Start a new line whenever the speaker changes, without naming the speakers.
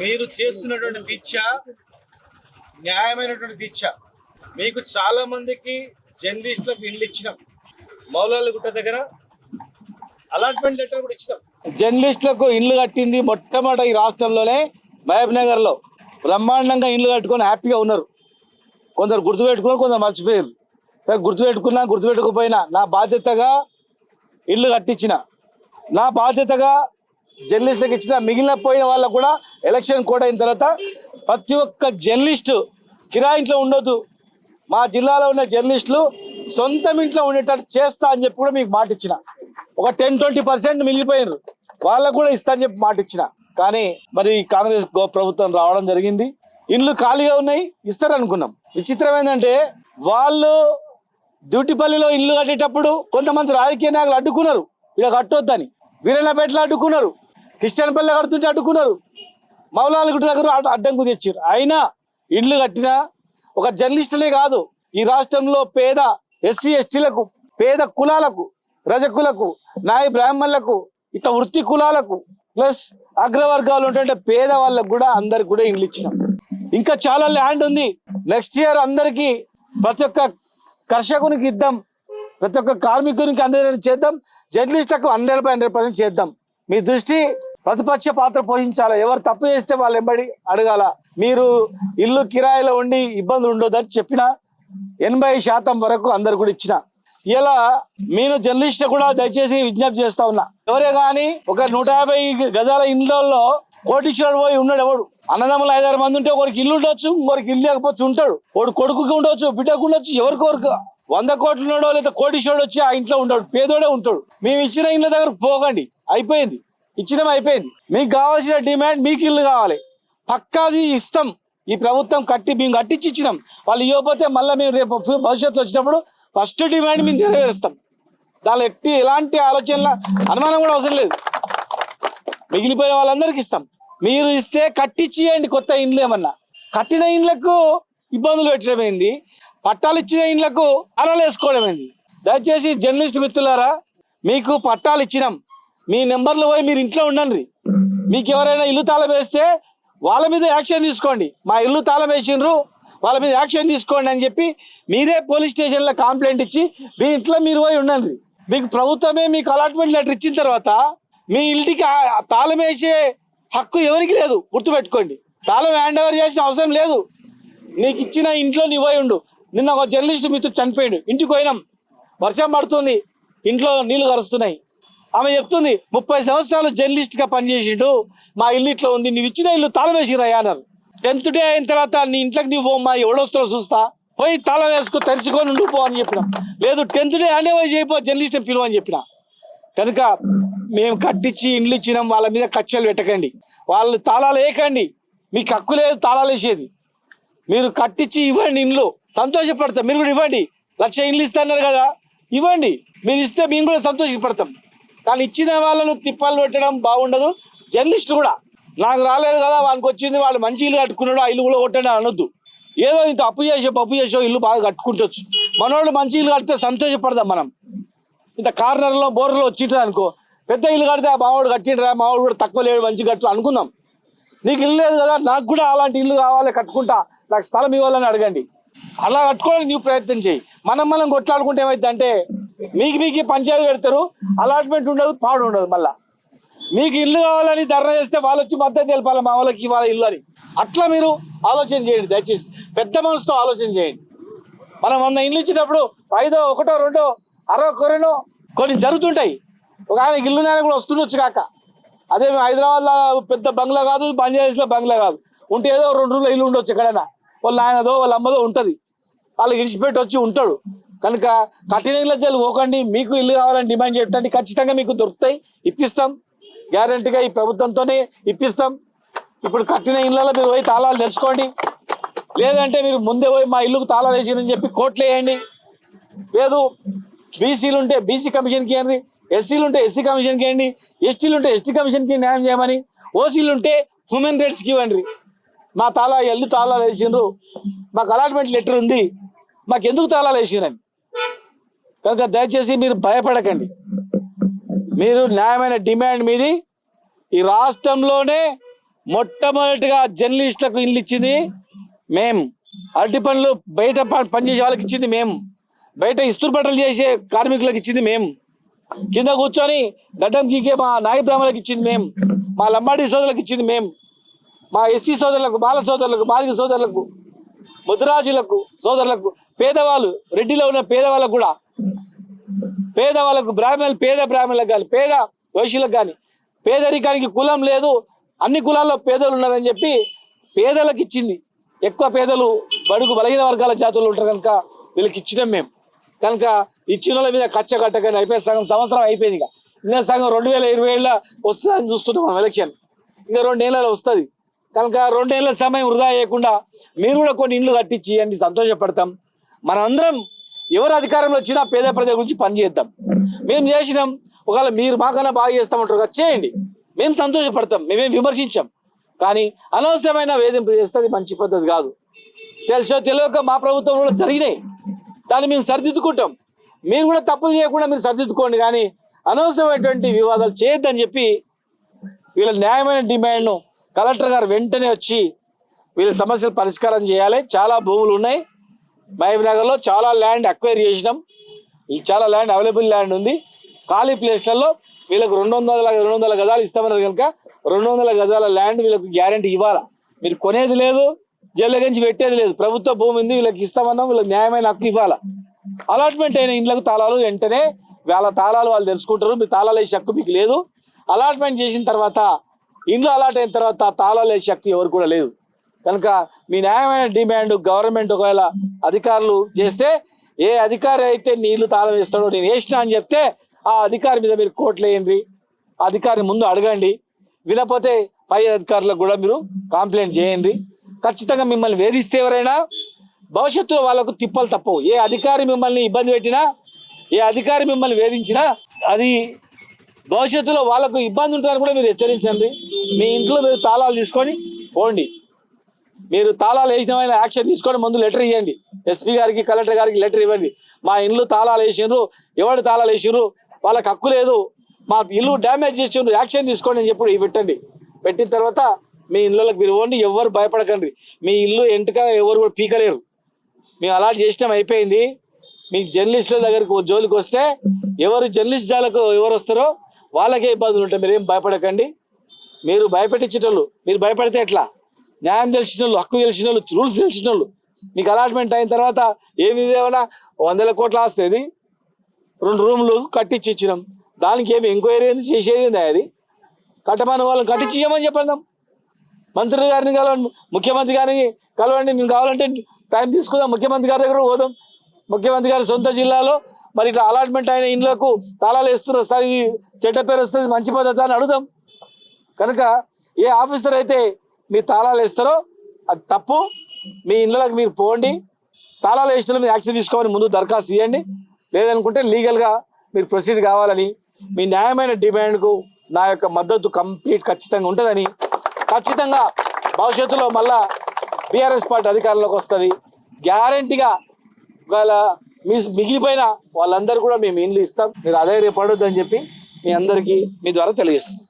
మీరు చేస్తున్నటువంటి దీక్ష న్యాయమైనటువంటి దీక్ష. మీకు చాలా మందికి జర్నలిస్టులకు ఇల్లు ఇచ్చినాం. మౌలాల గుట్ట దగ్గర అలాట్మెంట్ లెటర్ కూడా ఇచ్చినాం. జర్నలిస్టులకు ఇల్లు కట్టింది మొట్టమొదటి ఈ రాష్ట్రంలోనే మహబూబ్ నగర్లో. బ్రహ్మాండంగా ఇల్లు కట్టుకొని హ్యాపీగా ఉన్నారు. కొందరు గుర్తుపెట్టుకున్నారు కొందరు మర్చిపోయారు. సరే గుర్తుపెట్టుకున్నా గుర్తుపెట్టుకోపోయినా నా బాధ్యతగా ఇల్లు కట్టించిన. నా బాధ్యతగా జర్నలిస్టులకు ఇచ్చిన మిగిలిన పోయిన వాళ్ళకు కూడా ఎలక్షన్ కోడ్ అయిన తర్వాత ప్రతి ఒక్క జర్నలిస్టు కిరాయింట్లో ఉండొద్దు. మా జిల్లాలో ఉన్న జర్నలిస్టులు సొంతం ఇంట్లో ఉండేటట్టు చేస్తా అని చెప్పి కూడా మీకు మాట ఇచ్చిన. ఒక టెన్ ట్వంటీ పర్సెంట్ మిగిలిపోయినారు. వాళ్ళకు కూడా ఇస్తా అని చెప్పి మాట ఇచ్చిన. కానీ మరి కాంగ్రెస్ గో- ప్రభుత్వం రావడం జరిగింది. ఇండ్లు ఖాళీగా ఉన్నాయి ఇస్తారనుకున్నాం. విచిత్రం ఏంటంటే వాళ్ళు డ్యూటీపల్లిలో ఇండ్లు కట్టేటప్పుడు కొంతమంది రాజకీయ నాయకులు అడ్డుకున్నారు. ఇక్కడ కట్టొద్దని. వీరన్నపేటలో అడ్డుకున్నారు. క్రిస్టియన్ పల్లె కడుతుంటే అడ్డుకున్నారు. మౌలాల గుడి దగ్గర అడ్డంకు తెచ్చారు అయినా ఇండ్లు కట్టిన ఒక జర్నలిస్టులే కాదు ఈ రాష్ట్రంలో పేద ఎస్సీ ఎస్టీలకు పేద కులాలకు రజకులకు నాయ బ్రాహ్మణులకు ఇట్లా వృత్తి కులాలకు ప్లస్ అగ్రవర్గాలు ఉంటుంటే పేద వాళ్ళకు కూడా అందరికి కూడా ఇండ్లు ఇచ్చినాం. ఇంకా చాలా ల్యాండ్ ఉంది. నెక్స్ట్ ఇయర్ అందరికీ ప్రతి ఒక్క కర్షకునికి ఇద్దాం ప్రతి ఒక్క కార్మికునికి అందరి చేద్దాం జర్నలిస్టులకు హండ్రెడ్ బై హండ్రెడ్ పర్సెంట్ చేద్దాం. మీ దృష్టి ప్రతిపక్ష పాత్ర పోషించాలి? ఎవరు తప్పు చేస్తే వాళ్ళు ఎంబడి అడగాల? మీరు ఇల్లు కిరాయిలో ఉండి ఇబ్బందులు ఉండొద్దని చెప్పిన ఎనభై శాతం వరకు అందరు కూడా ఇచ్చిన. ఇలా నేను జర్నలిస్ట్ కూడా దయచేసి విజ్ఞప్తి చేస్తా ఉన్నా. ఎవరే కానీ ఒక నూట యాభై గజాల ఇండ్లలో కోటీశ్వరుడు పోయి ఉన్నాడు ఎవడు? అన్నదమ్ములు ఐదారు మంది ఉంటే ఒకరికి ఇల్లు ఉండొచ్చు ఇంకొకరికి ఇల్లు లేకపోతే ఉంటాడు. వాడు కొడుకుకి ఉండొచ్చు బిడ్డకు ఉండొచ్చు ఎవరికొరకు వంద కోట్లు ఉన్నాడో లేదా కోటీశ్వరుడు వచ్చి ఆ ఇంట్లో ఉంటాడు పేదోడే ఉంటాడు. మేము ఇచ్చిన ఇండ్ల దగ్గర పోకండి. అయిపోయింది. ఇచ్చినాం అయిపోయింది. మీకు కావాల్సిన డిమాండ్ మీకు ఇల్లు కావాలి. పక్కాది ఇస్తాం. ఈ ప్రభుత్వం కట్టి మేము కట్టించి ఇచ్చినాం. వాళ్ళు ఇవ్వకపోతే మళ్ళీ మేము రేపు భవిష్యత్తులో వచ్చినప్పుడు ఫస్ట్ డిమాండ్ మేము నెరవేరుస్తాం. దానిలో ఎట్టి ఎలాంటి ఆలోచనల అనుమానం కూడా అవసరం లేదు. మిగిలిపోయిన వాళ్ళందరికీ ఇస్తాం. మీరు ఇస్తే కట్టించేయండి కొత్త ఇండ్లు ఏమన్నా. కట్టిన ఇండ్లకు ఇబ్బందులు పెట్టడం ఏంది? పట్టాలు ఇచ్చిన ఇండ్లకు అలలు వేసుకోవడం ఏంది? దయచేసి జర్నలిస్ట్ మిత్రులారా మీకు పట్టాలు ఇచ్చినాం. మీ నెంబర్లు పోయి మీరు ఇంట్లో ఉండండి. మీకు ఎవరైనా ఇల్లు తాళం వేస్తే వాళ్ళ మీద యాక్షన్ తీసుకోండి. మా ఇల్లు తాళం వేసిండ్రు వాళ్ళ మీద యాక్షన్ తీసుకోండి అని చెప్పి మీరే పోలీస్ స్టేషన్లో కంప్లైంట్ ఇచ్చి మీ ఇంట్లో మీరు పోయి ఉండండి. మీకు ప్రభుత్వమే మీకు అలాట్మెంట్ లెటర్ ఇచ్చిన తర్వాత మీ ఇంటికి తాళం వేసే హక్కు ఎవరికి లేదు గుర్తుపెట్టుకోండి. తాళం హ్యాండ్ ఓవర్ చేసిన అవసరం లేదు. నీకు ఇచ్చిన ఇంట్లో నీ పోయి ఉండు. నిన్న ఒక జర్నలిస్ట్ మీతో చనిపోయాడు. ఇంటికి పోయినాం. వర్షం పడుతుంది. ఇంట్లో నీళ్ళు కరుస్తున్నాయి. ఆమె చెప్తుంది ముప్పై సంవత్సరాలు జర్నలిస్ట్గా పనిచేసిండు మా ఇల్లు ఇట్లా ఉంది నీవు ఇచ్చిన ఇల్లు తాళం వేసిరయ్యా అన్నారు. టెన్త్ డే అయిన తర్వాత నీ ఇంట్లోకి నీవు మా ఎవడొస్తారో చూస్తా పోయి తాళం వేసుకో తెరుచుకొని ఉండు పో అని చెప్పిన. లేదు టెన్త్ డే అనే పోయి చేయిపో జర్నలిస్ట్ పిలువని చెప్పిన. కనుక మేము కట్టించి ఇండ్లు ఇచ్చినాం వాళ్ళ మీద కచ్చలు పెట్టకండి. వాళ్ళు తాళాలు వేయకండి. మీకు హక్కు లేదు తాళాలు వేసేది. మీరు కట్టించి ఇవ్వండి ఇండ్లు. సంతోషపడతాం. మీరు కూడా ఇవ్వండి. లక్ష ఇండ్లు ఇస్తున్నారు కదా. ఇవ్వండి. మీరు ఇస్తే మేము కూడా సంతోషపడతాం. కానీ ఇచ్చిన వాళ్ళను తిప్పలు పెట్టడం బాగుండదు. జర్నలిస్ట్ కూడా నాకు రాలేదు కదా వానికి వచ్చింది వాళ్ళు మంచి ఇల్లు కట్టుకున్నాడు ఆ ఇల్లు కూడా కొట్టండి అనొద్దు. ఏదో ఇంత అప్పు చేసో పప్పు చేసో ఇల్లు బాగా కట్టుకుంటొచ్చు మనోళ్ళు మంచి ఇల్లు కడితే సంతోషపడదాం మనం. ఇంత కార్నర్లో బోర్లో వచ్చింటుంది అనుకో పెద్ద ఇల్లు కడితే ఆ మావాడు కట్టిండ్రా మావాడు కూడా తక్కువ లేడు మంచి కట్టు అనుకుందాం. నీకు ఇల్లు లేదు కదా నాకు కూడా అలాంటి ఇల్లు కావాలి కట్టుకుంటా నాకు స్థలం ఇవ్వాలని అడగండి. అలా కట్టుకోవడానికి నువ్వు ప్రయత్నం చేయి. మనం మనం కొట్లాడుకుంటే ఏమైందంటే మీకు మీకు పంచాయతీ పెడతారు. అలాట్మెంట్ ఉండదు పాడు ఉండదు మళ్ళా. మీకు ఇల్లు కావాలని ధర్నా చేస్తే వాళ్ళు వచ్చి మద్దతు తెలపాలి మా వాళ్ళకి ఇవాళ ఇల్లు అని. అట్లా మీరు ఆలోచన చేయండి దయచేసి. పెద్ద మనసుతో ఆలోచన చేయండి. మనం వంద ఇల్లు ఇచ్చేటప్పుడు ఐదో ఒకటో రెండో అరవై కొరెనో కొన్ని జరుగుతుంటాయి. ఒక ఆయన ఇల్లు నాయన కూడా వస్తుండొచ్చు కాక. అదే హైదరాబాద్లో పెద్ద బంగ్లా కాదు బంగ్లాదేశ్లో బంగ్లా కాదు. ఉంటే ఏదో రెండు రోజులు ఇల్లు ఉండొచ్చు ఎక్కడైనా. వాళ్ళ ఆయనదో వాళ్ళ అమ్మదో ఉంటుంది. వాళ్ళు ఇడిచిపెట్టి వచ్చి ఉంటాడు. కనుక కఠిన ఇళ్ళ జల్లు పోకండి మీకు ఇల్లు కావాలని డిమాండ్ చేయటండి ఖచ్చితంగా మీకు దొరుకుతాయి. ఇప్పిస్తాం. గ్యారంటీగా ఈ ప్రభుత్వంతోనే ఇప్పిస్తాం. ఇప్పుడు కట్టిన ఇళ్ళలో మీరు పోయి తాళాలు తెరుచుకోండి. లేదంటే మీరు ముందే పోయి మా ఇల్లుకు తాళాలు వేసిరని చెప్పి కోట్లు వేయండి. లేదు బీసీలు ఉంటే బీసీ కమిషన్కి ఇవ్వండి ఎస్సీలు ఉంటే ఎస్సీ కమిషన్కి ఇవ్వండి ఎస్టీలు ఉంటే ఎస్టీ కమిషన్కి న్యాయం చేయమని ఓసీలు ఉంటే హ్యూమన్ రైట్స్కి ఇవ్వండి. మా తాళా ఎల్లు తాళాలు వేసిండ్రు మాకు అలాట్మెంట్ లెటర్ ఉంది. మాకు ఎందుకు తాళాలు వేసిరని? కనుక దయచేసి మీరు భయపడకండి. మీరు న్యాయమైన డిమాండ్ మీది ఈ రాష్ట్రంలోనే మొట్టమొదటిగా జర్నలిస్టులకు ఇల్లు ఇచ్చింది మేం. అరటి పనులు బయట ప- పనిచేసే వాళ్ళకి ఇచ్చింది మేం. బయట ఇస్తురు బట్టలు చేసే కార్మికులకు ఇచ్చింది మేం. కింద కూర్చొని గడ్డం గీకే మా నాయ బ్రాహ్మణులకు ఇచ్చింది మేం. మా లంబాడి సోదరులకు ఇచ్చింది మేం. మా ఎస్సీ సోదరులకు బాల సోదరులకు బాలిక సోదరులకు ముద్రాజులకు సోదరులకు పేదవాళ్ళు రెడ్డిలో ఉన్న పేదవాళ్ళకు కూడా పేదవాళ్ళకు బ్రాహ్మణులు పేద బ్రాహ్మణులకు కానీ పేద వైశ్యులకు కానీ పేదరికానికి కులం లేదు అన్ని కులాల్లో పేదలు ఉన్నారని చెప్పి పేదలకు ఇచ్చింది. ఎక్కువ పేదలు బడుగు బలహీన వర్గాల జాతులు ఉంటారు కనుక వీళ్ళకి ఇచ్చినాం మేము. కనుక ఇచ్చిన వాళ్ళ మీద కచ్చ కట్టకని అయిపోయే సగం సంవత్సరం అయిపోయింది ఇక. ఇంకా సగం రెండు వేల ఇరవై ఏళ్ళ వస్తుందని చూస్తున్నాం మనం ఎలక్షన్ ఇంకా రెండేళ్ళలో వస్తుంది. కనుక రెండేళ్ళ సమయం వృధా చేయకుండా మీరు కూడా కొన్ని ఇండ్లు కట్టించి అని సంతోషపడతాం. మనందరం ఎవరు అధికారంలో వచ్చినా పేద ప్రజల గురించి పనిచేద్దాం మేము చేసినాం. ఒకవేళ మీరు మాకన్నా బాగా చేస్తామంటారు కదా చేయండి. మేము సంతోషపడతాం. మేమేం విమర్శించాం. కానీ అనవసరమైన వేధింపు చేస్తే అది మంచి పద్ధతి కాదు. తెలుసో తెలియక మా ప్రభుత్వంలో జరిగినాయి. దాన్ని మేము సరిదిద్దుకుంటాం. మీరు కూడా తప్పులు చేయకుండా మీరు సరిదిద్దుకోండి. కానీ అనవసరమైనటువంటి వివాదాలు చేయొద్దని చెప్పి వీళ్ళ న్యాయమైన డిమాండ్ను కలెక్టర్ గారు వెంటనే వచ్చి వీళ్ళ సమస్యలు పరిష్కారం చేయాలి. చాలా భూములు ఉన్నాయి. మహబూబ్ నగర్లో చాలా ల్యాండ్ అక్వైర్ చేసినాం. చాలా ల్యాండ్ అవైలబుల్ ల్యాండ్ ఉంది. ఖాళీ ప్లేస్లలో వీళ్ళకు రెండు వందల రెండు వందల గజాలు ఇస్తామన్నారు కనుక రెండు వందల గజాల ల్యాండ్ వీళ్ళకి గ్యారంటీ ఇవ్వాలా? మీరు కొనేది లేదు జైల్లో నుంచి పెట్టేది లేదు. ప్రభుత్వ భూమి ఉంది వీళ్ళకి ఇస్తామన్నాం వీళ్ళకి న్యాయమైన హక్కు ఇవ్వాలా? అలాట్మెంట్ అయిన ఇండ్లకు తాళాలు వెంటనే వాళ్ళ తాళాలు వాళ్ళు తెలుసుకుంటారు మీ తాళాలు వేసే హక్కు మీకు లేదు. అలాట్మెంట్ చేసిన తర్వాత ఇండ్లు అలాట్ అయిన తర్వాత తాళాలు వేసే హక్కు ఎవరు కూడా లేదు. కనుక మీ న్యాయమైన డిమాండ్ గవర్నమెంట్ ఒకవేళ అధికారులు చేస్తే ఏ అధికారి అయితే నీళ్ళు తాళం వేస్తాడో నేను వేసినా అని చెప్తే ఆ అధికారి మీద మీరు కోట్లు వేయండి. అధికారిని ముందు అడగండి. వినపోతే పై అధికారులకు కూడా మీరు కంప్లైంట్ చేయండి. ఖచ్చితంగా మిమ్మల్ని వేధిస్తే ఎవరైనా భవిష్యత్తులో వాళ్ళకు తిప్పలు తప్పవు. ఏ అధికారి మిమ్మల్ని ఇబ్బంది పెట్టినా ఏ అధికారి మిమ్మల్ని వేధించినా అది భవిష్యత్తులో వాళ్ళకు ఇబ్బంది ఉంటుందని కూడా మీరు హెచ్చరించండి. మీ ఇంట్లో మీరు తాళాలు తీసుకొని పోండి. మీరు తాళాలు వేసిన వాళ్ళ యాక్షన్ తీసుకొని ముందు లెటర్ ఇవ్వండి ఎస్పీ గారికి కలెక్టర్ గారికి లెటర్ ఇవ్వండి. మా ఇల్లు తాళాలు వేసిండ్రు ఎవరు తాళాలు వేసిండ్రు వాళ్ళకి హక్కు లేదు. మా ఇల్లు డ్యామేజ్ చేసిండ్రు యాక్షన్ తీసుకోండి అని చెప్పి పెట్టండి. పెట్టిన తర్వాత మీ ఇళ్ళకి మీరు పోండి ఎవరు భయపడకండి. మీ ఇల్లు ఎంటక ఎవరు కూడా పీకలేరు. మేము అలాంటి చేసినాం అయిపోయింది. మీ జర్నలిస్టుల దగ్గరకు జోలికి వస్తే ఎవరు జర్నలిస్ట్ జాలకు ఎవరు వస్తారో వాళ్ళకే ఇబ్బందులు ఉంటాయి. మీరేం భయపడకండి. మీరు భయపెట్టించేటోళ్ళు మీరు భయపడితే ఎట్లా? న్యాయం తెలిసిన వాళ్ళు హక్కు తెలిసిన వాళ్ళు రూల్స్ తెలిసిన వాళ్ళు మీకు అలాట్మెంట్ అయిన తర్వాత ఏమి ఏమైనా వందల కోట్ల ఆస్తుంది రెండు రూమ్లు కట్టించి ఇచ్చినాం. దానికి ఏమి ఎంక్వైరీ ఏంది? చేసేది అది? కట్టమని వాళ్ళని కట్టించి ఇవ్వమని చెప్పండి మంత్రి గారిని కలవండి ముఖ్యమంత్రి గారిని కలవండి. మేము కావాలంటే టైం తీసుకుందాం. ముఖ్యమంత్రి గారి దగ్గర పోదాం. ముఖ్యమంత్రి గారి సొంత జిల్లాలో మరి ఇట్లా అలాట్మెంట్ అయిన ఇండ్లకు తాళాలు వేస్తున్నారు. సార్ ఇది చెడ్డ పేరు వస్తుంది మంచి పద్ధతి అని అడుగుదాం. కనుక ఏ ఆఫీసర్ అయితే మీ తాళాలు వేస్తారో అది తప్పు. మీ ఇళ్ళకి మీరు పోండి. తాళాలు వేసిన మీరు యాక్షన్ తీసుకోమని ముందు దరఖాస్తు ఇవ్వండి లేదనుకుంటే లీగల్గా మీరు ప్రొసీడ్ కావాలని మీ న్యాయమైన డిమాండ్కు నా యొక్క మద్దతు కంప్లీట్ ఖచ్చితంగా ఉంటుందని ఖచ్చితంగా భవిష్యత్తులో మళ్ళా బీఆర్ఎస్ పార్టీ అధికారంలోకి వస్తుంది. గ్యారంటీగా ఒకవేళ మీ మిగిలిపోయిన వాళ్ళందరూ కూడా మేము ఇండ్లు ఇస్తాం. మీరు అదే రేపడొద్దని చెప్పి మీ అందరికీ మీ ద్వారా తెలియజేస్తాం